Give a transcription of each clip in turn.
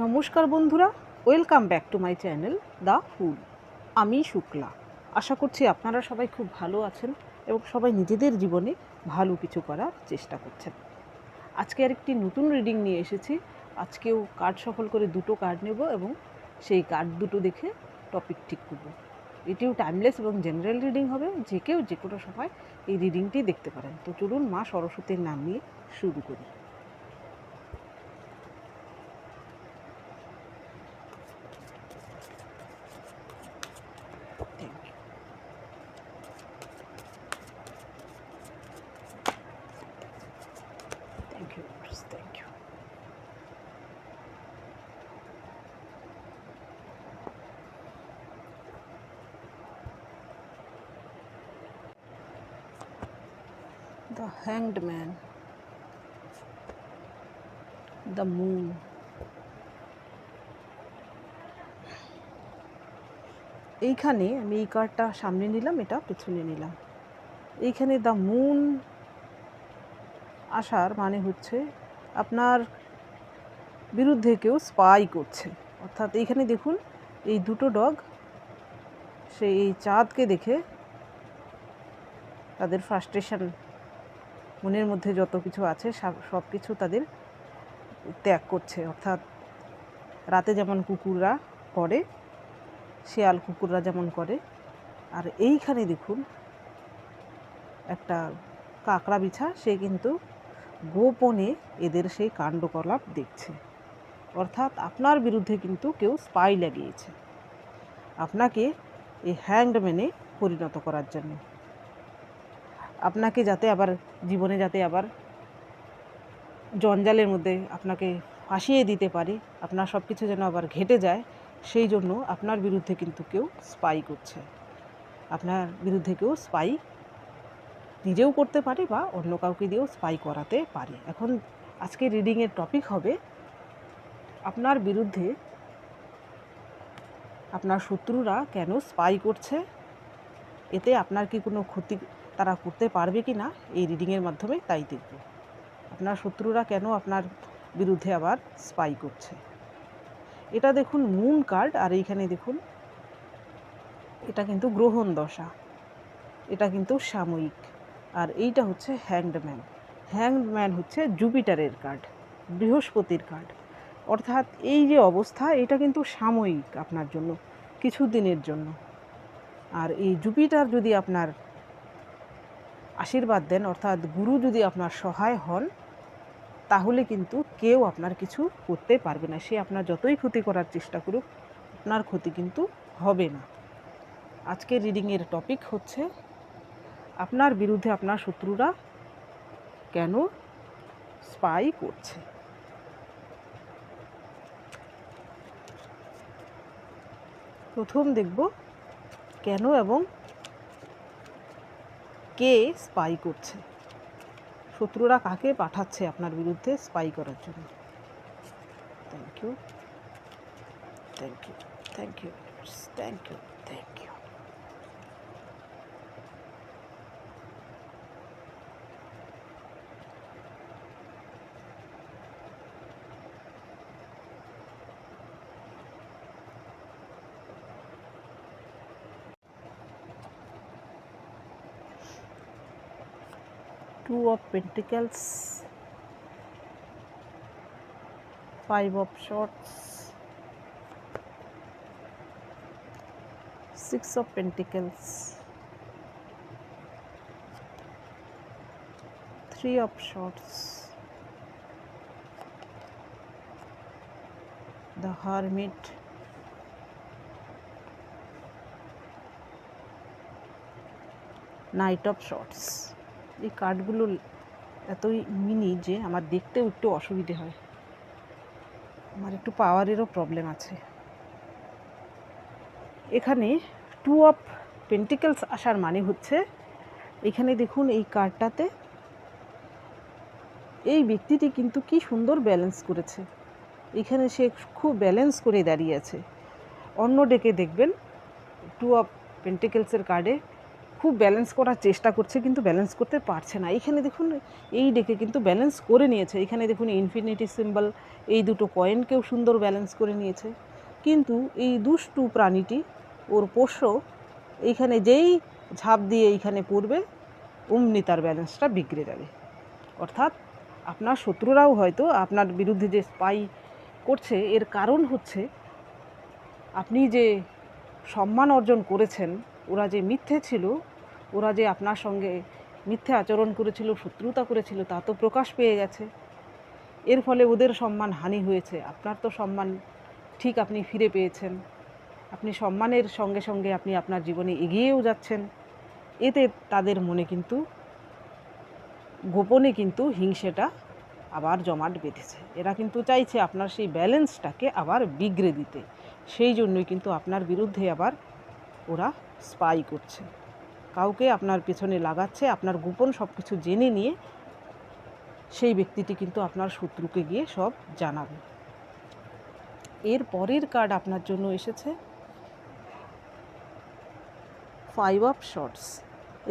নমস্কার বন্ধুরা, welcome back to my channel the fool. আমি শুক্লা। আশা করছি আপনারা সবাই খুব ভালো আছেন এবং সবাই নিজেদের জীবনে ভালো কিছু করার চেষ্টা করছেন। আজকে আর একটি নতুন রিডিং নিয়ে এসেছি। আজকেও কার্ড সফল করে দুটো কার্ড নেব এবং সেই কার্ড দুটো দেখে টপিক ঠিক করব। এটিও টাইমলেস এবং জেনারেল রিডিং হবে, যে কেউ যে কোনো সময় এই রিডিংটি দেখতে পারেন। তো চলুন মা সরস্বতীর নাম নিয়ে শুরু করি। The Hanged Man. The Moon. এইখানে আমি এই কার্ডটা সামনে নিলাম, এটা পেছনে নিলাম এইখানে দ্য মুন আসার মানে হচ্ছে আপনার বিরুদ্ধে কেউ স্পাই করছে অর্থাৎ এইখানে দেখুন, এই দুটো ডগ সেই এই চাঁদকে দেখে তাদের ফ্রাস্ট্রেশন মনের মধ্যে যত কিছু আছে সব কিছু তাদের ত্যাগ করছে। অর্থাৎ রাতে যেমন কুকুররা করে শেয়াল কুকুররা যেমন করে, আর এইখানে দেখুন, একটা কাঁকড়া বিছা, সে কিন্তু গোপনে এদের সেই কাণ্ডকলাপ দেখছে। অর্থাৎ আপনার বিরুদ্ধে কিন্তু কেউ স্পাই লাগিয়েছে। আপনাকে এই হ্যান্ডম্যানে পরিণত করার জন্য। আপনাকে যাতে আবার, জীবনে যাতে আবার জঞ্জালের মধ্যে আপনাকে ফাঁসিয়ে দিতে পারে, আপনার সব কিছু যেন আবার ঘেটে যায়, সেই জন্য আপনার বিরুদ্ধে কিন্তু কেউ স্পাই করছে। আপনার বিরুদ্ধে কেউ স্পাই নিজেও করতে পারে বা অন্য কাউকে দিয়েও স্পাই করাতে পারে। এখন আজকে রিডিংয়ের টপিক হবে, আপনার বিরুদ্ধে আপনার শত্রুরা কেন স্পাই করছে? এতে আপনার কি কোনো ক্ষতি তারা করতে পারবে কি না, এই রিডিংয়ের মাধ্যমে তাই দেখব। আপনার শত্রুরা কেন আপনার বিরুদ্ধে আবার স্পাই করছে? এটা দেখুন মুন কার্ড আর এইখানে দেখুন, এটা কিন্তু গ্রহণ দশা, এটা কিন্তু সাময়িক, আর এইটা হচ্ছে হ্যাংডম্যান হ্যাংডম্যান হচ্ছে জুপিটারের কার্ড বৃহস্পতির কার্ড অর্থাৎ এই যে অবস্থা, এটা কিন্তু সাময়িক আপনার জন্য কিছু দিনের জন্য। আর এই জুপিটার যদি আপনার আশীর্বাদ দেন, অর্থাৎ গুরু যদি আপনার সহায় হন, তাহলে কিন্তু কেউ আপনার কিছু করতে পারবে না। সে আপনার যতই ক্ষতি করার চেষ্টা করুক, আপনার ক্ষতি কিন্তু হবে না। আজকের রিডিংয়ের টপিক হচ্ছে, আপনার বিরুদ্ধে আপনার শত্রুরা কেন স্পাই করছে? প্রথম দেখব, কেন এবং কে স্পাই করছে? শত্রুরা কাকে পাঠাচ্ছে আপনার বিরুদ্ধে স্পাই করার জন্য? Thank you thank you thank you thank you two of pentacles five of swords six of pentacles three of swords. The hermit knight of swords এই কার্ডগুলো এতই মিনি যে আমার দেখতেও একটু অসুবিধে হয়। আমার একটু পাওয়ারেরও প্রবলেম আছে। এখানে টু অফ পেন্টিকেলস আসার মানে হচ্ছে, এখানে দেখুন এই কার্ডটাতে এই ব্যক্তিটি কিন্তু কি সুন্দর ব্যালেন্স করেছে। এখানে সে খুব ব্যালেন্স করে দাঁড়িয়ে আছে। অন্য ডেকে দেখবেন টু অফ পেন্টিকেলসের কার্ডে খুব ব্যালেন্স করার চেষ্টা করছে, কিন্তু ব্যালেন্স করতে পারছে না। এইখানে দেখুন, এই ডেকে কিন্তু ব্যালেন্স করে নিয়েছে। এখানে দেখুন ইনফিনিটি সিম্বল এই দুটো কয়েনকেও সুন্দর ব্যালেন্স করে নিয়েছে। কিন্তু এই দুষ্টু প্রাণীটি, ওর পোষ্য এইখানে যেই ঝাঁপ দিয়ে এইখানে পড়বে, অমনি তার ব্যালেন্সটা বিগড়ে যাবে। অর্থাৎ, আপনার শত্রুরাও হয়তো আপনার বিরুদ্ধে যে স্পাই করছে, এর কারণ হচ্ছে, আপনি যে সম্মান অর্জন করেছেন, ওরা যে মিথ্যে ছিল ওরা যে আপনার সঙ্গে মিথ্যে আচরণ করেছিল, শত্রুতা করেছিল, তা তো প্রকাশ পেয়ে গেছে। এর ফলে ওদের সম্মান হানি হয়েছে। আপনার তো সম্মান ঠিক আপনি ফিরে পেয়েছেন। আপনি সম্মানের সঙ্গে সঙ্গে আপনি আপনার জীবনে এগিয়েও যাচ্ছেন। এতে তাদের মনে কিন্তু, গোপনে কিন্তু হিংসেটা আবার জমাট বেঁধেছে। এরা কিন্তু চাইছে আপনার সেই ব্যালেন্সটাকে আবার বিগড়ে দিতে। সেই জন্যই কিন্তু আপনার বিরুদ্ধে আবার ওরা স্পাই করছে। কাউকে আপনার পেছনে লাগাচ্ছে, আপনার গোপন সব কিছু জেনে নিয়ে সেই ব্যক্তিটি কিন্তু আপনার শত্রুকে গিয়ে সব জানাবে। এর পরের কার্ড আপনার জন্য এসেছে। ফাইভ আপ শর্টস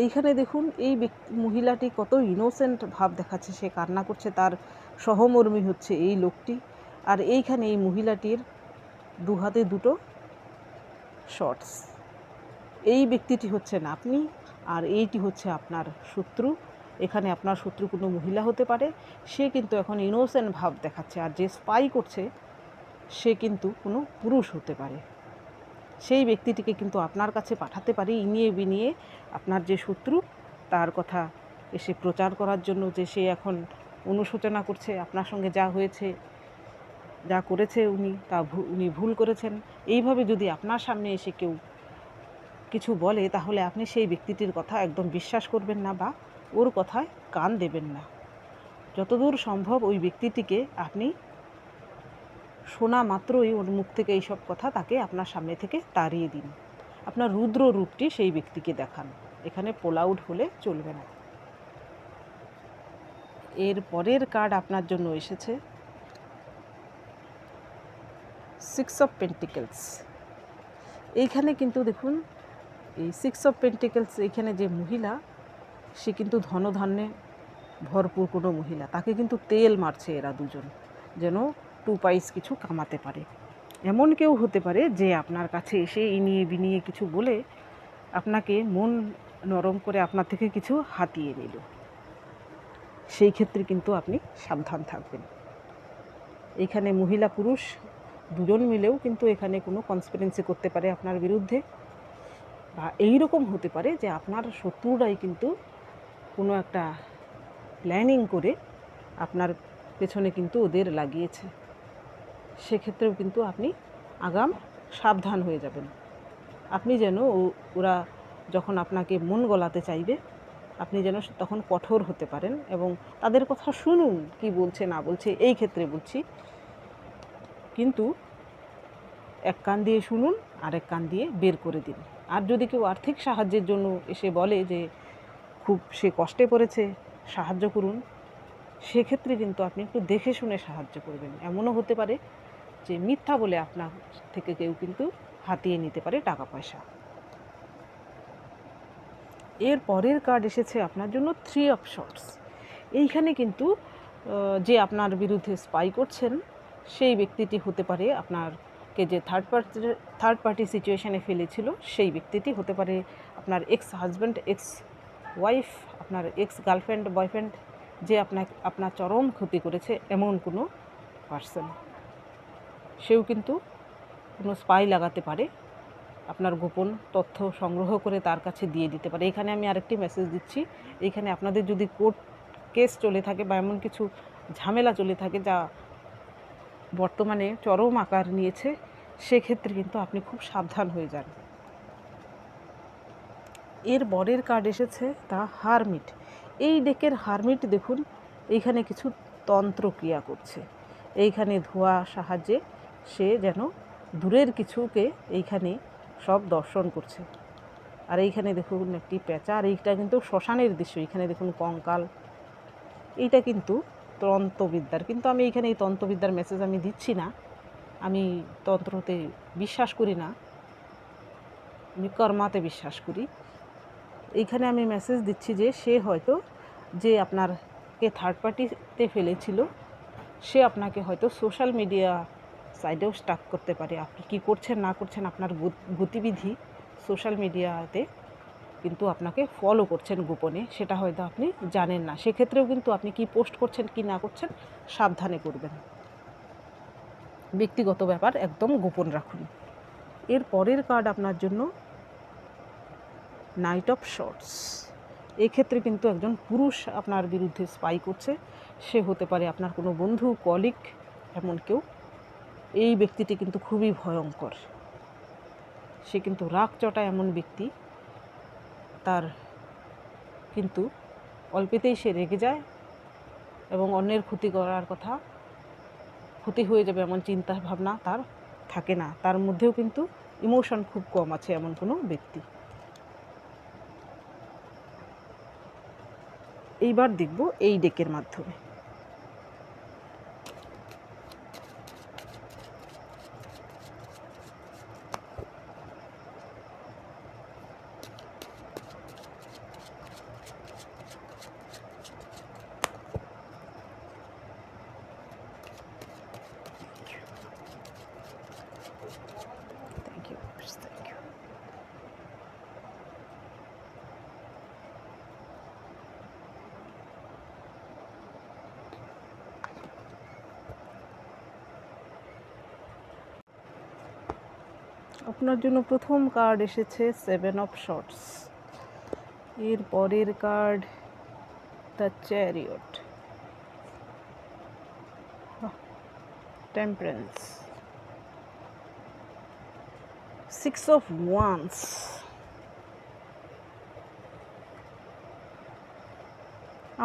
এইখানে দেখুন, এই মহিলাটি কত ইনোসেন্ট ভাব দেখাচ্ছে, সে কান্না করছে, তার সহমর্মী হচ্ছে এই লোকটি। আর এইখানে এই মহিলাটির দু হাতে দুটো শর্টস এই ব্যক্তিটি হচ্ছেন আপনি আর এইটি হচ্ছে আপনার শত্রু। এখানে আপনার শত্রু কোনো মহিলা হতে পারে। সে কিন্তু এখন ইনোসেন্ট ভাব দেখাচ্ছে আর যে স্পাই করছে, সে কিন্তু কোনো পুরুষ হতে পারে। সেই ব্যক্তিটিকে কিন্তু আপনার কাছে পাঠাতে পারি, ইনিয়ে বিনিয়ে আপনার যে শত্রু, তার কথা এসে প্রচার করার জন্য যে সে এখন অনুশোচনা করছে, আপনার সঙ্গে যা হয়েছে, যা করেছে উনি, তা উনি ভুল করেছেন। এইভাবে যদি আপনার সামনে এসে কেউ কিছু বলে, তাহলে আপনি সেই ব্যক্তিটির কথা একদম বিশ্বাস করবেন না বা ওর কথায় কান দেবেন না। যতদূর সম্ভব ওই ব্যক্তিটিকে আপনি শোনা মাত্রই ওর মুখ থেকে এইসব কথা তাকে আপনার সামনে থেকে তাড়িয়ে দিন। আপনার রুদ্র রূপটি সেই ব্যক্তিকে দেখান। এখানে পোল আউট হলে চলবে না। এর পরের কার্ড আপনার জন্য এসেছে। সিক্স অফ পেন্টিকেলস এইখানে কিন্তু দেখুন এই সিক্স অফ পেন্টিকেলস এইখানে যে মহিলা, সে কিন্তু ধনধান্যে ভরপুর কোনো মহিলা। তাকে কিন্তু তেল মারছে এরা দুজন, যেন টু পাইস কিছু কামাতে পারে। এমন কেউ হতে পারে যে আপনার কাছে এসে ইনিয়ে বিনিয়ে কিছু বলে আপনাকে মন নরম করে আপনার থেকে কিছু হাতিয়ে নিল। সেই ক্ষেত্রে কিন্তু আপনি সাবধান থাকবেন। এখানে মহিলা পুরুষ দুজন মিলেও কিন্তু এখানে কোনো কনসপিরেন্সি করতে পারে আপনার বিরুদ্ধে। বা এই রকম হতে পারে যে আপনার শত্রুরাই কিন্তু কোনো একটা প্ল্যানিং করে আপনার পেছনে কিন্তু ওদের লাগিয়েছে। সেক্ষেত্রেও কিন্তু আপনি আগাম সাবধান হয়ে যাবেন। আপনি যেন ওরা যখন আপনাকে মন গলাতে চাইবে, আপনি যেন তখন কঠোর হতে পারেন এবং তাদের কথা শুনুন, কি বলছে, না বলছে, এই ক্ষেত্রে বলছি। কিন্তু এক কান দিয়ে শুনুন আর এক কান দিয়ে বের করে দিন আর যদি কেউ আর্থিক সাহায্যের জন্য এসে বলে যে, খুব সে কষ্টে পড়েছে, সাহায্য করুন, সেক্ষেত্রে কিন্তু আপনি একটু দেখে শুনে সাহায্য করবেন। এমনও হতে পারে যে, মিথ্যা বলে আপনার থেকে কেউ কিন্তু হাতিয়ে নিতে পারে টাকা পয়সা। এর পরের কার্ড এসেছে আপনার জন্য থ্রি অফ শর্টস এইখানে কিন্তু যে আপনার বিরুদ্ধে স্পাই করছেন, সেই ব্যক্তিটি হতে পারে আপনারকে যে থার্ড পার্টি থার্ড পার্টি সিচুয়েশানে ফেলেছিল, সেই ব্যক্তিটি হতে পারে আপনার এক্স হাজব্যান্ড এক্স ওয়াইফ আপনার এক্স গার্লফ্রেন্ড বয়ফ্রেন্ড যে আপনার আপনার চরম ক্ষতি করেছে এমন কোনো পার্সন সেও কিন্তু কোনো স্পাই লাগাতে পারে, আপনার গোপন তথ্য সংগ্রহ করে তার কাছে দিয়ে দিতে পারে। এখানে আমি আরেকটি মেসেজ দিচ্ছি, এখানে আপনাদের যদি কোর্ট কেস চলে থাকে বা এমন কিছু ঝামেলা চলে থাকে যা বর্তমানে চরম আকার নিয়েছে, সেক্ষেত্রে কিন্তু আপনি খুব সাবধান হয়ে যান। এর বরের কার্ড এসেছে, তা হারমিট। এই ডেকের হারমিট দেখুন, এইখানে কিছু তন্ত্র ক্রিয়া করছে। এইখানে ধোয়া সাহায্যে সে যেন দূরের কিছুকে এইখানে সব দর্শন করছে। আর এইখানে দেখুন একটি পেঁচা আর এইটা কিন্তু শ্মশানের দৃশ্য, এইখানে দেখুন কঙ্কাল। এইটা কিন্তু তন্ত্রবিদ্যার, কিন্তু আমি এইখানে এই তন্ত্রবিদ্যার মেসেজ আমি দিচ্ছি না। আমি তন্ত্রতে বিশ্বাস করি না। আমি কর্মাতে বিশ্বাস করি। এইখানে আমি মেসেজ দিচ্ছি যে সে হয়তো যে আপনারকে থার্ড পার্টিতে ফেলেছিল, সে আপনাকে হয়তো সোশ্যাল মিডিয়া সাইডেও স্টাক করতে পারে। আপনি কী করছেন, না করছেন, আপনার গতিবিধি সোশ্যাল মিডিয়াতে কিন্তু আপনাকে ফলো করছেন গোপনে, সেটা হয়তো আপনি জানেন না। সেক্ষেত্রেও কিন্তু আপনি কি পোস্ট করছেন, কি না করছেন, সাবধানে করবেন। ব্যক্তিগত ব্যাপার একদম গোপন রাখুন। এর পরের কার্ড আপনার জন্য নাইট অফ শর্টস এক্ষেত্রে কিন্তু একজন পুরুষ আপনার বিরুদ্ধে স্পাই করছে। সে হতে পারে আপনার কোনো বন্ধু কলিগ এমন কেউ। এই ব্যক্তিটি কিন্তু খুবই ভয়ঙ্কর। সে কিন্তু রাগ চটা এমন ব্যক্তি। তার কিন্তু অল্পেতেই সে রেগে যায় এবং অন্যের ক্ষতি করার কথা ক্ষতি হয়ে যাবে এমন চিন্তা ভাবনা তার থাকে না। তার মধ্যেও কিন্তু ইমোশন খুব কম আছে এমন কোনো ব্যক্তি। এইবার দেখব এই ডেকের মাধ্যমে থ্যাংক ইউ থ্যাংক ইউ আপনার জন্য প্রথম কার্ড এসেছে সেভেন অফ শর্টস এর পরের card the chariot temperance six of wands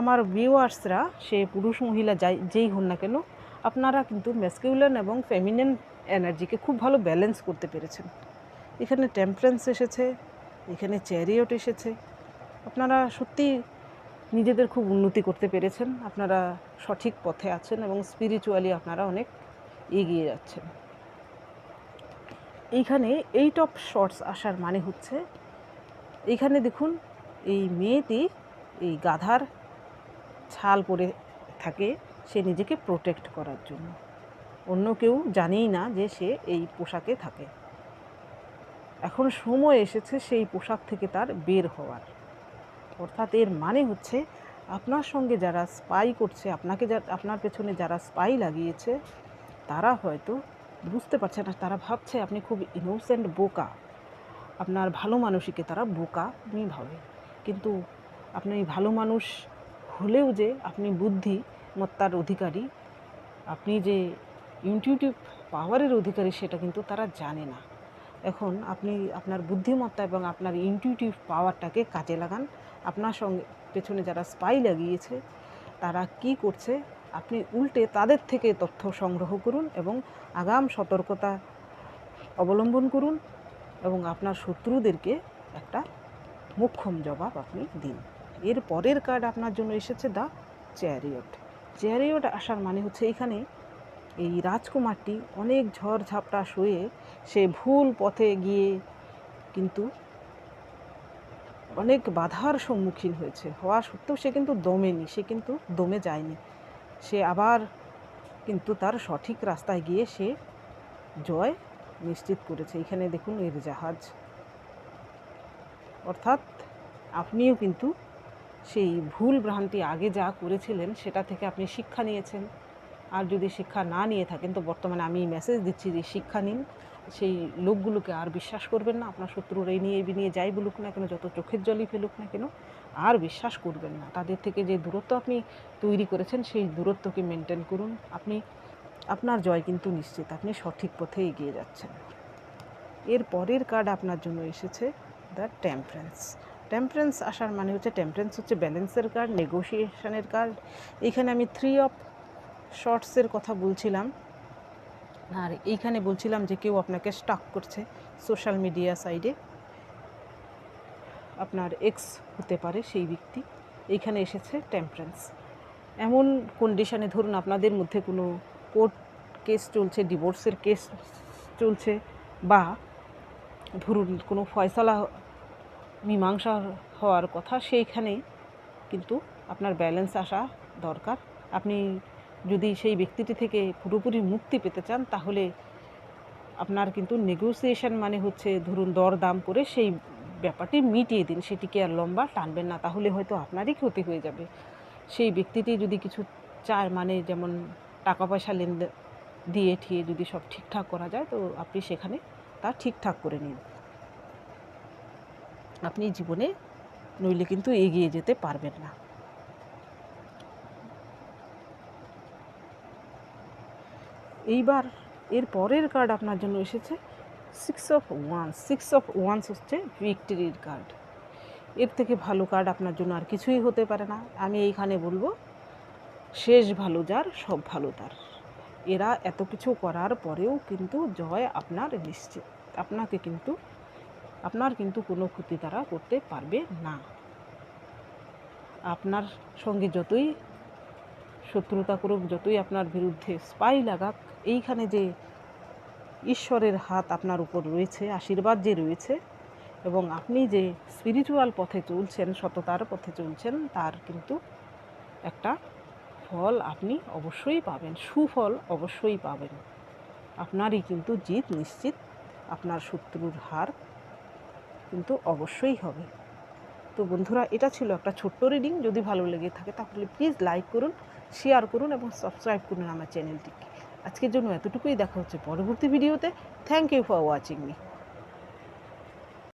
আমার ভিউয়ার্সরা সে পুরুষ, মহিলা, যাই যেই হন না কেন, আপনারা কিন্তু ম্যাসকিউলান এবং ফেমিনিন এনার্জিকে খুব ভালো ব্যালেন্স করতে পেরেছেন। এখানে টেম্পারেন্স এসেছে, এখানে চ্যারিয়ট এসেছে। আপনারা সত্যি নিজেদের খুব উন্নতি করতে পেরেছেন। আপনারা সঠিক পথে আছেন এবং স্পিরিচুয়ালি আপনারা অনেক এগিয়ে যাচ্ছেন। এইখানে এইট অফ শর্টস আসার মানে হচ্ছে এইখানে দেখুন, এই মেয়েটি এই গাধার ছাল পরে থাকে, সে নিজেকে প্রোটেক্ট করার জন্য। অন্য কেউ জানেই না যে সে এই পোশাকে থাকে। এখন সময় এসেছে সেই পোশাক থেকে তার বের হওয়ার। অর্থাৎ এর মানে হচ্ছে আপনার সঙ্গে যারা স্পাই করছে, আপনাকে যা, আপনার পেছনে যারা স্পাই লাগিয়েছে, তারা হয়তো বুঝতে পারছে না, তারা ভাবছে আপনি খুব ইনোসেন্ট বোকা। আপনার ভালো মানুষকে তারা বোকা ভাবে। কিন্তু আপনি ভালো মানুষ হলেও যে আপনি বুদ্ধিমত্তার অধিকারী, আপনি যে ইনটিউটিভ পাওয়ারের অধিকারী সেটা কিন্তু তারা জানে না। এখন আপনি আপনার বুদ্ধিমত্তা এবং আপনার ইনটিউটিভ পাওয়ারটাকে কাজে লাগান। আপনার সঙ্গে পেছনে যারা স্পাই লাগিয়েছে, তারা কি করছে? আপনি উল্টে তাদের থেকে তথ্য সংগ্রহ করুন এবং আগাম সতর্কতা অবলম্বন করুন এবং আপনার শত্রুদেরকে একটা মোক্ষম জবাব আপনি দিন। এর পরের কার্ড আপনার জন্য এসেছে দ্য চ্যারিয়ট চ্যারিয়ট আসার মানে হচ্ছে এখানে এই রাজকুমারটি অনেক ঝড় ঝাপটা সয়ে সে ভুল পথে গিয়ে কিন্তু অনেক বাধার সম্মুখীন হয়েছে। হওয়া সত্ত্বেও সে কিন্তু দমেনি, সে কিন্তু দমে যায়নি। সে আবার কিন্তু তার সঠিক রাস্তায় গিয়ে সে জয় নিশ্চিত করেছে। এখানে দেখুন এর জাহাজ। অর্থাৎ আপনিও কিন্তু সেই ভুল ভ্রান্তি আগে যা করেছিলেন সেটা থেকে আপনি শিক্ষা নিয়েছেন। আর যদি শিক্ষা না নিয়ে থাকেন, তো বর্তমানে আমি মেসেজ দিচ্ছি যে শিক্ষা নিন। সেই লোকগুলোকে আর বিশ্বাস করবেন না, আপনার শত্রুরা এই নিয়ে এই নিয়ে যাই বলুক না কেন, যত চোখের জলই ফেলুক না কেন, আর বিশ্বাস করবেন না। তাদের থেকে যে দূরত্ব আপনি তৈরি করেছেন, সেই দূরত্বকে মেনটেন করুন। আপনি, আপনার জয় কিন্তু নিশ্চিত, আপনি সঠিক পথে এগিয়ে যাচ্ছেন। এর পরের কার্ড আপনার জন্য এসেছে দ্য টেম্পারেন্স টেম্পারেন্স আসার মানে হচ্ছে টেম্পারেন্স হচ্ছে ব্যালেন্সের কার্ড নেগোসিয়েশনের কার্ড এখানে আমি থ্রি অফ শর্টসের কথা বলছিলাম। আর এইখানে বলছিলাম যে কেউ আপনাকে স্টাক করছে সোশ্যাল মিডিয়া সাইডে আপনার এক্স হতে পারে সেই ব্যক্তি। এইখানে এসেছে টেম্পারেন্স এমন কন্ডিশানে ধরুন আপনাদের মধ্যে কোনো কোর্ট কেস চলছে ডিভোর্সের কেস চলছে বা ধরুন কোনো ফয়সালা, মীমাংসা হওয়ার কথা সেইখানে কিন্তু আপনার ব্যালেন্স আসা দরকার। আপনি যদি সেই ব্যক্তিটি থেকে পুরোপুরি মুক্তি পেতে চান, তাহলে আপনার কিন্তু নেগোসিয়েশন মানে হচ্ছে ধরুন দরদাম করে সেই ব্যাপারটি মিটিয়ে দিন, সেটিকে আর লম্বা টানবেন না, তাহলে হয়তো আপনারই ক্ষতি হয়ে যাবে। সেই ব্যক্তিটি যদি কিছু চায় মানে যেমন টাকা পয়সা লেনদেন দিয়ে ঠিয়ে যদি সব ঠিকঠাক করা যায়, তো আপনি সেখানে তা ঠিকঠাক করে নিন। আপনি জীবনে নইলে কিন্তু এগিয়ে যেতে পারবেন না। এইবার এর পরের কার্ড আপনার জন্য এসেছে six of wands six of wands হচ্ছে ভিক্টরির কার্ড এর থেকে ভালো কার্ড আপনার জন্য আর কিছুই হতে পারে না। আমি এইখানে বলব, শেষ ভালো যার, সব ভালো তার। এরা এত কিছু করার পরেও কিন্তু জয় আপনার নিশ্চিত আপনাকে কিন্তু, আপনার কিন্তু কোনো ক্ষতি তারা করতে পারবে না। আপনার সঙ্গে যতই শত্রুতা করুক, যতই আপনার বিরুদ্ধে স্পাই লাগাক, এইখানে যে ঈশ্বরের হাত আপনার উপর রয়েছে, আশীর্বাদ যে রয়েছে, এবং আপনি যে স্পিরিচুয়াল পথে চলছেন, সততার পথে চলছেন, তার কিন্তু একটা ফল আপনি অবশ্যই পাবেন, সুফল অবশ্যই পাবেন। আপনারই কিন্তু জিত নিশ্চিত, আপনার শত্রুর হার কিন্তু অবশ্যই হবে। তো বন্ধুরা, এটা ছিল একটা ছোট্ট রিডিং যদি ভালো লেগে থাকে তাহলে প্লিজ লাইক করুন শেয়ার করুন এবং সাবস্ক্রাইব করুন আমার চ্যানেলটিকে। আজকের জন্য এতটুকুই। দেখা হচ্ছে পরবর্তী ভিডিওতে। Thank you for watching me